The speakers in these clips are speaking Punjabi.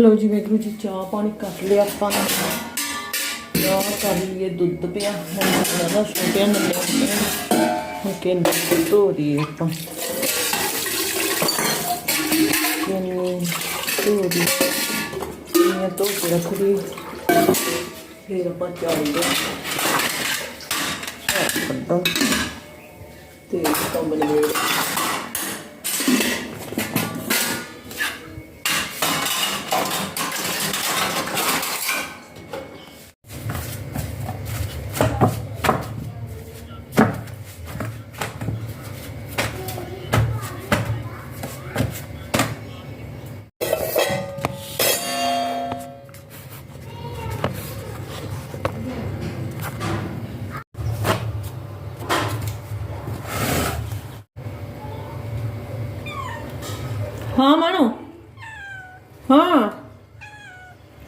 ਲੋ ਜੀ ਵੈਗਰੂ ਜੀ ਚਾਹ ਪਾਣੀ ਕਰ ਲਿਆ ਆਪਾਂ ਨੇ। ਚਾਹ ਕਰ ਲਈਏ, ਦੁੱਧ ਪਿਆ। ਹੁਣ ਜ਼ਿਆਦਾ ਛੋਟਿਆਂ ਨੇ ਲਿਆ ਹੁਣ ਕਿੰਨੇ ਧੋ ਦੀ ਆਪਾਂ। ਕਿੰਨੇ ਧੋ ਦੀ ਕਿੰਨੇ ਧੋ ਕੇ ਰੱਖ ਦੀ ਫਿਰ ਆਪਾਂ ਚਾਹੀਦਾ ਹਾਂ। ਕੱਢਾਂ ਤੇ ਕੰਮ ਨਿਬੇੜ।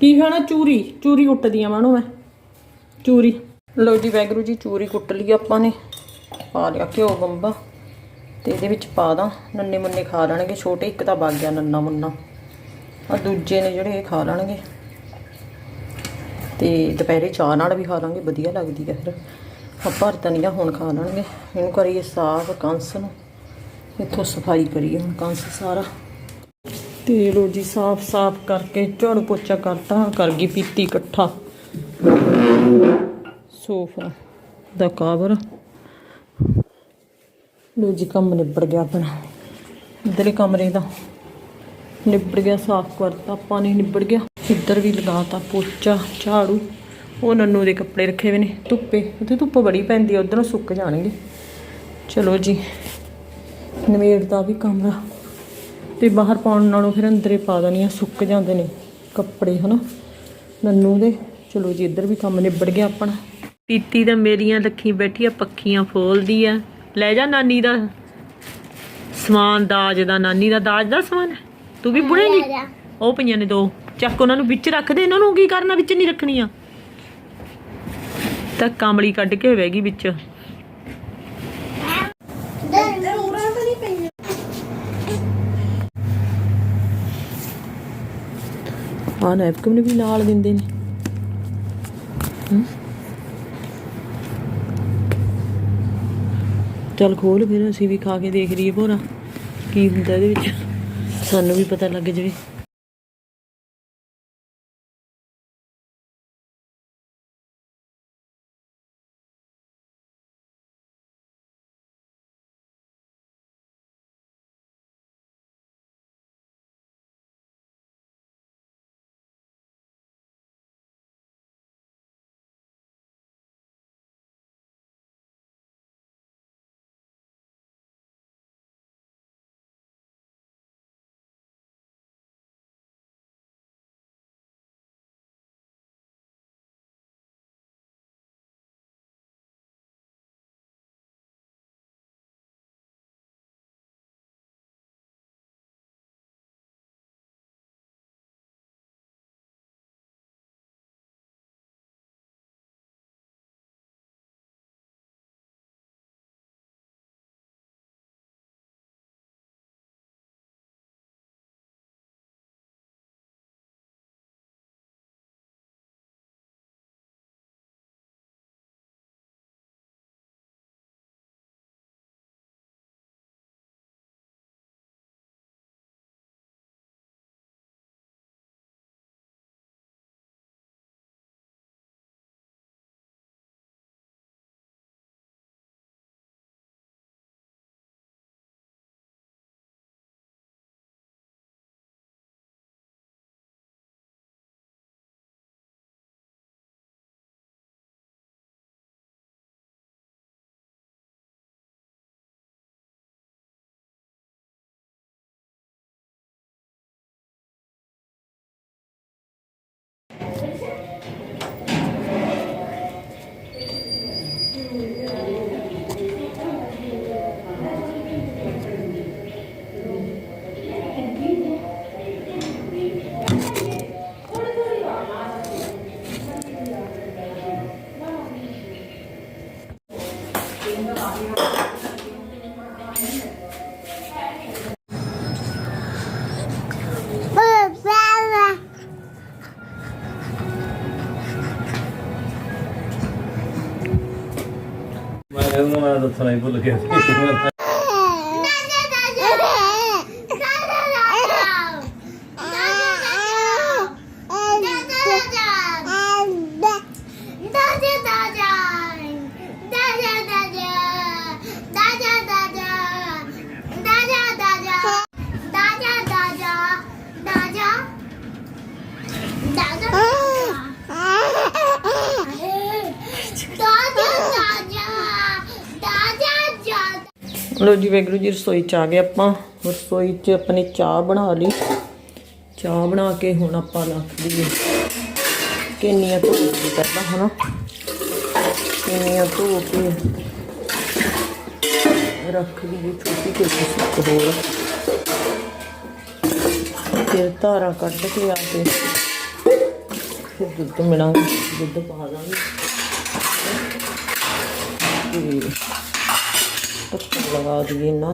ਕੀ ਖਾਣਾ? ਚੂਰੀ। ਚੂਰੀ ਕੁੱਟਦੀਆਂ ਆ ਮਾਣੋ ਮੈਂ। ਚੂਰੀ। ਲਓ ਜੀ ਵੈਗਰੂ ਜੀ, ਚੂਰੀ ਕੁੱਟ ਲਈ ਆਪਾਂ ਨੇ। ਪਾ ਲਿਆ ਘਿਓ ਬੰਬਾ ਤੇ ਇਹਦੇ ਵਿੱਚ ਪਾ ਦਾਂ। ਨੰਨੇ ਮੁੰਨੇ ਖਾ ਲੈਣਗੇ। ਛੋਟੇ, ਇੱਕ ਤਾਂ ਵਗ ਗਿਆ ਨੰਨਾ ਮੁੰਨਾ। ਆ ਦੂਜੇ ਨੇ ਜਿਹੜੇ ਇਹ ਖਾ ਲੈਣਗੇ। ਤੇ ਦੁਪਹਿਰੇ ਚਾਹ ਨਾਲ ਵੀ ਖਾ ਲਾਂਗੇ। ਵਧੀਆ ਲੱਗਦੀ ਹੈ ਫਿਰ। ਆਪਾਂ ਭਰਤਾ ਨਹੀਂ ਹੁਣ ਖਾ ਲੈਣਗੇ। ਇਹਨੂੰ ਕਰੀਏ ਸਾਫ਼ ਕੰਸ ਨੂੰ। ਇੱਥੋਂ ਸਫ਼ਾਈ ਕਰੀਏ ਹੁਣ ਕੰਸ ਸਾਰਾ। ਤੇ ਲੋ ਜੀ ਸਾਫ਼ ਸਾਫ਼ ਕਰਕੇ ਝਾੜੂ ਪੋਚਾ ਕਰਤਾ ਕਰ ਗਈ ਪੀਤੀ ਇਕੱਠਾ। ਸੋਫਾ ਦਾ ਕਵਰ ਲੋ ਜੀ ਕੰਮ ਨਿਬੜ ਗਿਆ ਆਪਣਾ। ਇਧਰੇ ਕਮਰੇ ਦਾ ਨਿਬੜ ਗਿਆ, ਸਾਫ਼ ਕਰਤਾ ਪਾਣੀ ਨਿਬੜ ਗਿਆ। ਇੱਧਰ ਵੀ ਲਗਾਤਾ ਪੋਚਾ, ਝਾੜੂ। ਉਹ ਨੰਨੂ ਦੇ ਕੱਪੜੇ ਰੱਖੇ ਹੋਏ ਨੇ, ਧੁੱਪੇ। ਉੱਥੇ ਧੁੱਪ ਬੜੀ ਪੈਂਦੀ ਆ, ਉਧਰੋਂ ਸੁੱਕ ਜਾਣਗੇ। ਚਲੋ ਜੀ ਨਵੇੜ ਦਾ ਵੀ ਕਮਰਾ ਤੇ ਬਾਹਰ ਪਾਉਣ ਨਾਲੋਂ ਫਿਰ ਅੰਦਰੇ ਪਾ ਦੇਣੀ ਆ ਸੁੱਕ ਜਾਂਦੇ ਨੇ ਕੱਪੜੇ ਹਨਾ? ਨੰਨੂ ਦੇ। ਚਲੋ ਜੀ ਇੱਧਰ ਵੀ ਕੰਮ ਨਿਬੜ ਗਿਆ ਆਪਣਾ। ਪੀਤੀ ਤਾਂ ਮੇਰੀਆਂ ਲੱਖੀ ਬੈਠੀ ਆ ਪੱਖੀਆਂ ਫੋਲਦੀ ਆ। ਲੈ ਜਾ ਨਾਨੀ ਦਾ ਸਮਾਨ ਦਾਜ ਦਾ। ਨਾਨੀ ਦਾ ਦਾਜ ਦਾ ਸਮਾਨ ਹੈ। ਤੂੰ ਵੀ ਬੁਣੇਗੀ ਉਹ ਪਈਆਂ ਨੇ ਦੋ। ਚੱਕ ਉਹਨਾਂ ਨੂੰ ਵਿੱਚ ਰੱਖ ਦੇ। ਇਹਨਾਂ ਨੂੰ ਕੀ ਕਰਨਾ ਵਿੱਚ ਨਹੀਂ ਰੱਖਣੀਆਂ? ਤਾਂ ਕਾਮੜੀ ਕੱਢ ਕੇ ਬਹਿ ਗਈ ਵਿੱਚ। ਆ ਨੈਪਕਿਨ ਵੀ ਨਾਲ ਦਿੰਦੇ ਨੇ? ਹਮ? ਚੱਲ ਖੋਲ ਫਿਰ, ਅਸੀਂ ਵੀ ਖਾ ਕੇ ਦੇਖ ਲਈਏ ਭੋਰਾ, ਕੀ ਹੁੰਦਾ ਇਹਦੇ ਵਿੱਚ? ਸਾਨੂੰ ਵੀ ਪਤਾ ਲੱਗ ਜਾਵੇ। ਇਹਨੂੰ ਮੈਂ ਦੱਸਣਾ ਹੀ ਭੁੱਲ ਗਿਆ ਲੋ ਜੀ ਵੈਗਰੂ ਜੀ, ਰਸੋਈ ਚ ਆ ਗਏ ਆਪਾਂ। ਰਸੋਈ ਚ ਆਪਣੀ ਚਾਹ ਬਣਾ ਲਈ। ਚਾਹ ਬਣਾ ਕੇ ਹੁਣ ਆਪਾਂ ਰੱਖ ਦਈਏ। ਕਿੰਨੀਆਂ ਧੋ ਕੇ ਪਹਿਲਾਂ, ਹਨਾ? ਕਿੰਨੀਆਂ ਧੋ ਕੇ ਰੱਖ ਦਈਏ ਛੋਟੀ ਜਿਹੀ ਹੋਰ। ਫਿਰ ਧਾਰਾਂ ਕੱਢ ਕੇ ਆ ਕੇ ਫਿਰ ਦੁੱਧ ਮਿਲਾਂਗੇ। ਦੁੱਧ ਪਾ ਦਾਂਗੇ। ਤੇ ਪੱਤਾ ਲਗਾ ਦਈਏ ਨਾ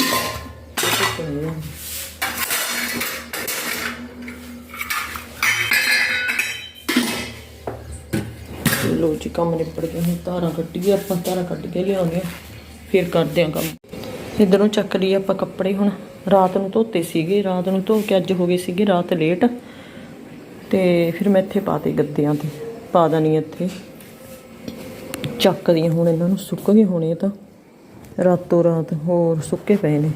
ਲੋ ਜੀ ਕੰਮ ਨਿਪੜ ਗਿਆ ਹੁਣ ਧਾਰਾਂ ਕੱਢੀਏ ਆਪਾਂ ਧਾਰਾਂ ਕੱਢ ਕੇ ਲਿਆਉਂਦੇ ਆ ਫਿਰ ਕਰਦੇ ਆ ਕੰਮ ਇਧਰੋਂ ਚੱਕ ਲਈ ਆਪਾਂ ਕੱਪੜੇ ਹੁਣ ਰਾਤ ਨੂੰ ਧੋਤੇ ਸੀਗੇ ਰਾਤ ਨੂੰ ਧੋ ਕੇ ਅੱਜ ਹੋ ਗਏ ਸੀਗੇ ਰਾਤ ਲੇਟ ਤੇ ਫਿਰ ਮੈਂ ਇੱਥੇ ਪਾਤੇ ਗੱਦਿਆਂ ਤੇ ਪਾ ਦਣੀ ਇੱਥੇ ਚੱਕਦੀਆਂ ਹੁਣ ਇਹਨਾਂ ਨੂੰ ਸੁੱਕ ਗਏ ਹੋਣੇ ਤਾਂ ਰਾਤੋਂ ਰਾਤ ਹੋਰ ਸੁੱਕੇ ਪਏ ਨੇ।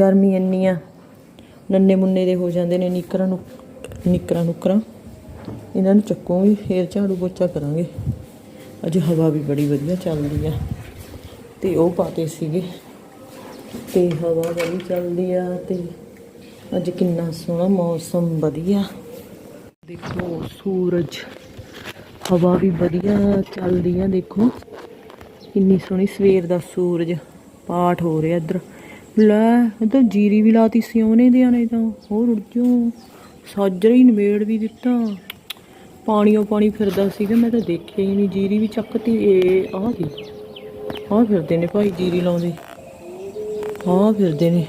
ਗਰਮੀ ਇੰਨੀ ਆ। ਨੰਨੇ ਮੁੰਨੇ ਦੇ ਹੋ ਜਾਂਦੇ ਨੇ ਨਿਕਰਾਂ ਨੂੰ, ਨਿਕਰਾਂ ਨੁਕਰਾਂ। ਇਹਨਾਂ ਨੂੰ ਚੱਕੂਗੀ ਫੇਰ ਝਾੜੂ ਪੋਚਾ ਕਰਾਂਗੇ। ਅੱਜ ਹਵਾ ਵੀ ਬੜੀ ਵਧੀਆ ਚੱਲਦੀ ਆ। ਤੇ ਉਹ ਪਾਤੇ ਸੀਗੇ। ਤੇ ਹਵਾ ਬੜੀ ਚੱਲਦੀ ਆ ਤੇ ਅੱਜ ਕਿੰਨਾ ਸੋਹਣਾ ਮੌਸਮ, ਵਧੀਆ। ਦੇਖੋ ਸੂਰਜ। ਹਵਾ ਵੀ ਵਧੀਆ ਚੱਲਦੀ ਆ, ਦੇਖੋ। ਕਿੰਨੀ ਸੋਹਣੀ ਸਵੇਰ ਦਾ ਸੂਰਜ, ਪਾਠ ਹੋ ਰਿਹਾ ਇੱਧਰ। ਲੈ, ਇੱਧਰ ਜੀਰੀ ਵੀ ਲਾਤੀ ਸੀ ਉਹਨੇ ਦੇ ਨੇ ਤਾਂ, ਹੋਰ ਉੜ ਜੋ ਸਾਜਰੇ ਹੀ ਨਿਬੇੜ ਵੀ ਦਿੱਤਾ। ਪਾਣੀਓ ਪਾਣੀ ਫਿਰਦਾ ਸੀਗਾ, ਮੈਂ ਤਾਂ ਦੇਖਿਆ ਹੀ ਨਹੀਂ। ਜੀਰੀ ਵੀ ਚੱਕਤੀ ਏ ਆਹ ਕੀ? ਆਹ ਫਿਰਦੇ ਨੇ ਭਾਈ ਜੀਰੀ ਲਾਉਂਦੇ। ਆਹ ਫਿਰਦੇ ਨੇ।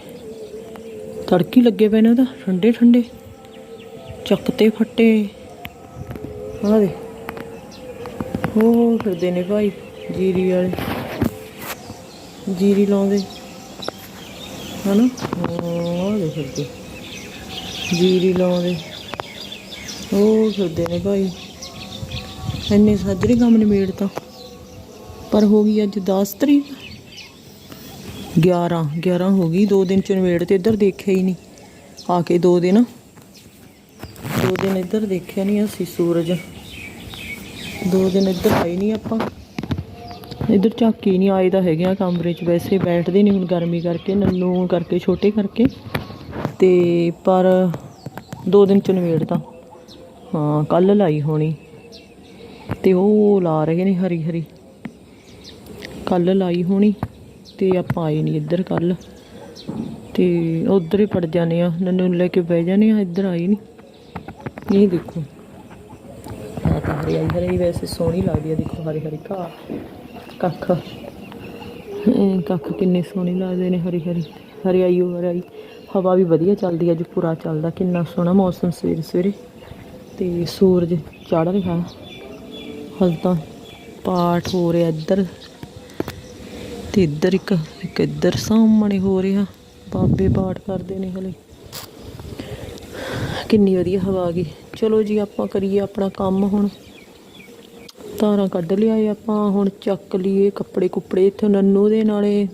ਤੜਕੀ ਲੱਗੇ ਪਏ ਨੇ ਉਹਦਾ, ਠੰਡੇ ਠੰਡੇ। ਚੱਕਤੇ, ਫੱਟੇ। ਆਹ ਦੇ ਉਹ ਫਿਰਦੇ ਨੇ ਭਾਈ। ਜੀਰੀ ਵਾਲੇ। ਜੀਰੀ ਲਾਉਂਦੇ। ਹਨਾ? ਉਹ ਦੇ ਫਿਰਦੇ ਜੀਰੀ ਲਾਉਂਦੇ। ਉਹ ਫਿਰਦੇ ਨੇ ਭਾਈ। ਇੰਨੇ ਸਾਜਰੇ ਕੰਮ ਨਿਬੇੜ ਤਾਂ ਪਰ ਹੋ ਗਈ ਅੱਜ 10 ਤਰੀਕ। 11 11 ਹੋ ਗਈ। ਦੋ ਦਿਨ ਚ ਨਿਬੇੜ ਤੇ ਇੱਧਰ ਦੇਖਿਆ ਹੀ ਨਹੀਂ। ਆ ਕੇ ਦੋ ਦਿਨ। ਦੋ ਦਿਨ ਇੱਧਰ ਦੇਖਿਆ ਨਹੀਂ ਅਸੀਂ ਸੂਰਜ। ਦੋ ਦਿਨ ਇੱਧਰ ਆਏ ਨਹੀਂ ਆਪਾਂ। ਇੱਧਰ ਝਾਕੀ ਨਹੀਂ ਆਏ ਤਾਂ ਹੈਗੇ ਆ ਕਮਰੇ 'ਚ, ਵੈਸੇ ਬੈਠਦੇ ਨਹੀਂ ਹੁਣ ਗਰਮੀ ਕਰਕੇ, ਨੰਨੂ ਕਰਕੇ, ਛੋਟੇ ਕਰਕੇ। ਤੇ ਪਰ ਦੋ ਦਿਨ ਚ ਨਵੇੜਦਾ ਹਾਂ ਕੱਲ ਲਾਈ ਹੋਣੀ। ਤੇ ਉਹ ਲਾ ਰਹੇ ਨੇ ਹਰੀ ਹਰੀ। ਕੱਲ ਲਾਈ ਹੋਣੀ ਤੇ ਆਪਾਂ ਆਏ ਨਹੀਂ ਇੱਧਰ ਕੱਲ ਤੇ ਉਧਰ ਹੀ ਪੜ ਜਾਣੇ ਆ। ਨੰਨੂ ਲੈ ਕੇ ਬਹਿ ਜਾਣੇ ਆ, ਇੱਧਰ ਆਈ ਨਹੀਂ ਇਹ ਦੇਖੋ। ਆ ਤਾਂ ਹਰੀ ਹਰੀ ਵੈਸੇ ਸੋਹਣੀ ਲੱਗਦੀ ਆ, ਦੇਖੋ ਹਰੀ ਹਰੀ ਘਾਹ। ਕੱਖ। ਇਹ ਕੱਖ ਕਿੰਨੇ ਸੋਹਣੇ ਲੱਗਦੇ ਨੇ, ਹਰੀ ਹਰੀ, ਹਰਿਆਈ ਓ ਹਰਿਆਈ। ਹਵਾ ਵੀ ਵਧੀਆ ਚੱਲਦੀ ਅੱਜ, ਪੂਰਾ ਚੱਲਦਾ, ਕਿੰਨਾ ਸੋਹਣਾ ਮੌਸਮ ਸਵੇਰੇ ਸਵੇਰੇ। ਤੇ ਸੂਰਜ ਚੜ ਰਿਹਾ। ਹਲ ਤਾਂ ਪਾਠ ਹੋ ਰਿਹਾ ਇੱਧਰ। ਤੇ ਇੱਧਰ ਇੱਕ ਇੱਕ ਇੱਧਰ ਸਾਹਮਣੇ ਹੋ ਰਿਹਾ। ਬਾਬੇ ਪਾਠ ਕਰਦੇ ਨੇ ਹਲੇ। ਕਿੰਨੀ ਵਧੀਆ ਹਵਾ ਆ ਗਈ। ਚਲੋ ਜੀ, ਆਪਾਂ ਕਰੀਏ ਆਪਣਾ ਕੰਮ ਹੁਣ। ਤਾਰਾਂ ਕੱਢ ਲਿਆਏ ਆਪਾਂ ਹੁਣ ਚੱਕ ਲਈਏ ਕੱਪੜੇ ਕੁੱਪੜੇ ਇੱਥੇ ਨੰਨੂ ਦੇ ਨਾਲੇ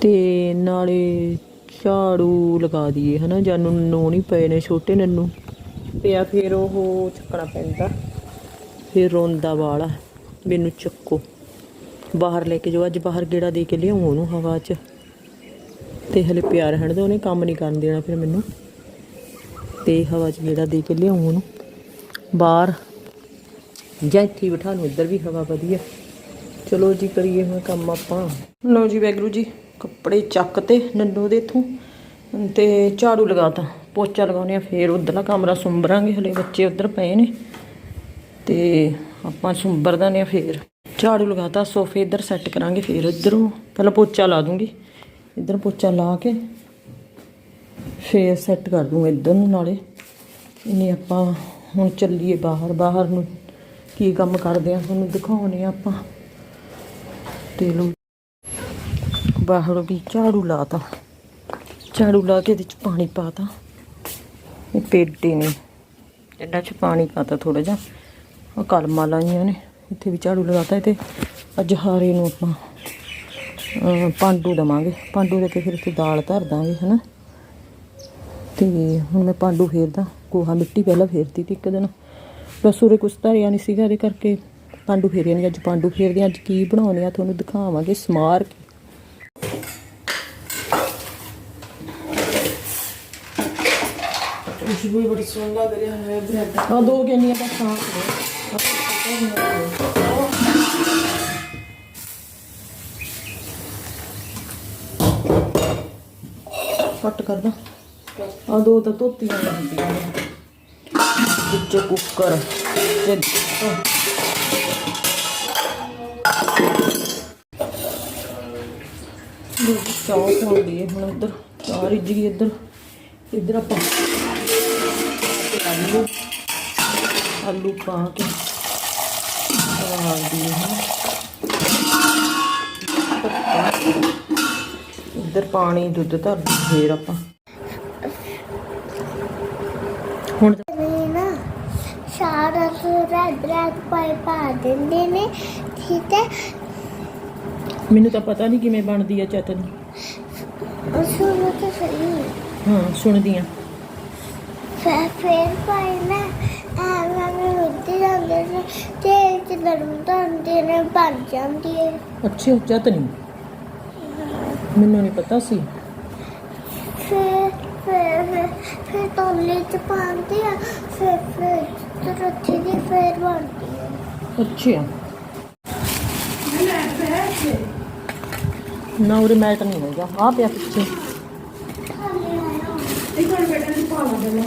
ਤੇ ਨਾਲੇ ਝਾੜੂ ਲਗਾ ਦਈਏ ਹਨਾ? ਜਾਨੂ ਨੰਨੂ ਨਹੀਂ ਪਏ ਨੇ ਛੋਟੇ ਨੰਨੂ। ਪਿਆ ਫਿਰ ਉਹ ਚੱਕਣਾ ਪੈਂਦਾ। ਫਿਰ ਰੋਂਦਾ ਵਾਲਾ ਮੈਨੂੰ ਚੱਕੋ। ਬਾਹਰ ਲੈ ਕੇ ਜੋ ਅੱਜ ਬਾਹਰ ਗੇੜਾ ਦੇ ਕੇ ਲਿਆਉਂ ਉਹਨੂੰ ਹਵਾ 'ਚ। ਤੇ ਹਲੇ ਪਿਆਰ ਰਹਿਣ ਦੋ ਉਹਨੇ ਕੰਮ ਨਹੀਂ ਕਰਨ ਦੇਣਾ ਫਿਰ ਮੈਨੂੰ। ਤੇ ਹਵਾ 'ਚ ਗੇੜਾ ਦੇ ਕੇ ਲਿਆਉਂ ਉਹਨੂੰ। ਬਾਹਰ ਜਾਂ ਇੱਥੇ ਬਿਠਾ ਨੂੰ ਇੱਧਰ ਵੀ ਹਵਾ ਵਧੀਆ। ਚਲੋ ਜੀ, ਕਰੀਏ ਹੁਣ ਕੰਮ ਆਪਾਂ। ਲਓ ਜੀ ਵੈਗਰੂ ਜੀ, ਕੱਪੜੇ ਚੱਕ ਤੇ ਨੰਨੂ ਦੇ ਇਥੋਂ। ਤੇ ਝਾੜੂ ਲਗਾਤਾ ਪੋਚਾ ਲਗਾਉਣੇ ਆ, ਫੇਰ ਉਧਰਲਾ ਕਮਰਾ ਸੁੰਬਰਾਂਗੇ, ਹਲੇ ਬੱਚੇ ਉਧਰ ਪਏ ਨੇ। ਤੇ ਆਪਾਂ ਸੁੰਬਰ ਦਾਨੇ ਆ ਫੇਰ। ਝਾੜੂ ਲਗਾਤਾ ਸੋਫੇ ਇੱਧਰ ਸੈੱਟ ਕਰਾਂਗੇ, ਫੇਰ ਇੱਧਰੋਂ ਪਹਿਲਾਂ ਪੋਚਾ ਲਾ ਦੂੰਗੀ। ਇੱਧਰ ਪੋਚਾ ਲਾ ਕੇ ਫੇਰ ਸੈੱਟ ਕਰ ਦੂੰਗਾ ਇੱਧਰ ਨੂੰ ਨਾਲੇ। ਇਹਨੇ ਆਪਾਂ ਹੁਣ ਚੱਲੀਏ ਬਾਹਰ ਬਾਹਰ ਨੂੰ ਕੀ ਕੰਮ ਕਰਦੇ ਆ, ਤੁਹਾਨੂੰ ਦਿਖਾਉਣੇ ਆ ਆਪਾਂ। ਤੇਲ ਬਾਹਰ ਵੀ ਝਾੜੂ ਲਾਤਾ। ਝਾੜੂ ਲਾ ਕੇ ਇਹਦੇ ਚ ਪਾਣੀ ਪਾਤਾ। ਇਹ ਪੇਡੇ ਨੇ। ਇਹਨਾਂ ਚ ਪਾਣੀ ਪਾਤਾ ਥੋੜਾ ਜਿਹਾ। ਉਹ ਕਲਮਾਂ ਲਾਈਆਂ ਨੇ। ਇੱਥੇ ਵੀ ਝਾੜੂ ਲਗਾਤਾ ਤੇ। ਅੱਜ ਹਾਰੇ ਨੂੰ ਆਪਾਂ ਪਾਂਡੂ ਦਵਾਂਗੇ। ਪਾਂਡੂ ਦੇ ਕੇ ਫਿਰ ਇੱਥੇ ਦਾਲ ਧਰ ਦਾਂਗੇ, ਹਨਾ। ਤੇ ਹੁਣ ਮੈਂ ਪਾਂਡੂ ਫੇਰਦਾ। ਗੋਹਾ ਮਿੱਟੀ ਪਹਿਲਾਂ ਫੇਰਤੀ ਤੀ ਇੱਕ ਦਿਨ। ਬਸ ਉਰੇ ਕੁਛ ਧਰਿਆ ਨਹੀਂ ਸੀਗਾ ਇਹਦੇ ਕਰਕੇ ਪਾਂਡੂ ਫੇਰਿਆ ਨਹੀਂ ਅੱਜ ਪਾਂਡੂ ਫੇਰਦੇ। ਅੱਜ ਕੀ ਬਣਾਉਣੇ ਆ ਤੁਹਾਨੂੰ ਦਿਖਾਵਾਂਗੇ ਸਮਾਰ ਕੇ। ਖੁਸ਼ਬੂ ਹੀ ਬੜੀ ਸੋਹਣੀ ਲੱਗ ਰਹੀ ਹੈ ਬ੍ਰੈਡ ਆ ਦੋ ਗੇਨੀਆਂ ਦਾ ਸਾਫ਼ ਕੱਟ ਕਰਦਾ। ਆ ਦੋ ਤਾਂ ਧੋਤੀਆਂ ਹੁੰਦੀਆਂ ਨੇ ਵਿੱਚ ਕੁੱਕਰ ਤੇ ਦੋ ਚਾਹ ਪਾਉਂਦੀ ਹੈ ਹੁਣ ਇੱਧਰ, ਚਾਹ ਰਿੱਝ ਗਈ ਇੱਧਰ। ਇੱਧਰ ਆਪਾਂ ਆਲੂ ਆਲੂ ਪਾ ਕੇ ਪਾ ਦੀ ਹਾਂ। ਇੱਧਰ ਪਾਣੀ, ਦੁੱਧ ਧਰ ਫੇਰ ਆਪਾਂ ਹੁਣ ਨੇ ਨਾ ਸਾਰਾ ਰੈਡ ਪਾਈ ਪਾ ਦਿੰਦੇ ਨੇ ਠੀਕ ਹੈ? ਮੈਨੂੰ ਤਾਂ ਪਤਾ ਨਹੀਂ ਕਿਵੇਂ ਬਣਦੀ ਆ ਚਟਨੀ। ਸੁਣੋ ਤਾਂ ਸਹੀ। ਹਾਂ ਸੁਣਦੀ ਆ। ਫਿਰ ਫਿਰ ਪਾਈ ਨਾ ਐਵੇਂ ਮੈਂ ਉੱਤੇ ਜਾਂਦੇ ਨੇ ਤੇ ਤੇ ਨਰਮ ਹੁੰਦੇ ਨੇ ਬਣ ਜਾਂਦੀ ਹੈ ਅੱਛਾ ਚਟਨੀ। ਮੈਨੂੰ ਨਹੀਂ ਪਤਾ ਸੀ। ਫਿਰ ਫਿਰ ਤੋਲੇ ਚ ਪਾਉਂਦੇ ਆ ਫਿਰ ਫਿਰ ਤੇ ਰੱਖੀ ਦੀ ਫਿਰ ਬਣਦੀ ਹੈ ਅੱਛਾ। ਨਾ ਉਰੇ ਮੈਟ ਨਹੀਂ ਹੋਗਾ ਆ ਪਿਆ ਪਿੱਛੇ। ਖਾਲੀ ਆਇਆ ਇੱਕ ਮਿੰਟ ਬੇਟਾ ਨੂੰ ਪਾ ਲਾ ਪਹਿਲਾਂ।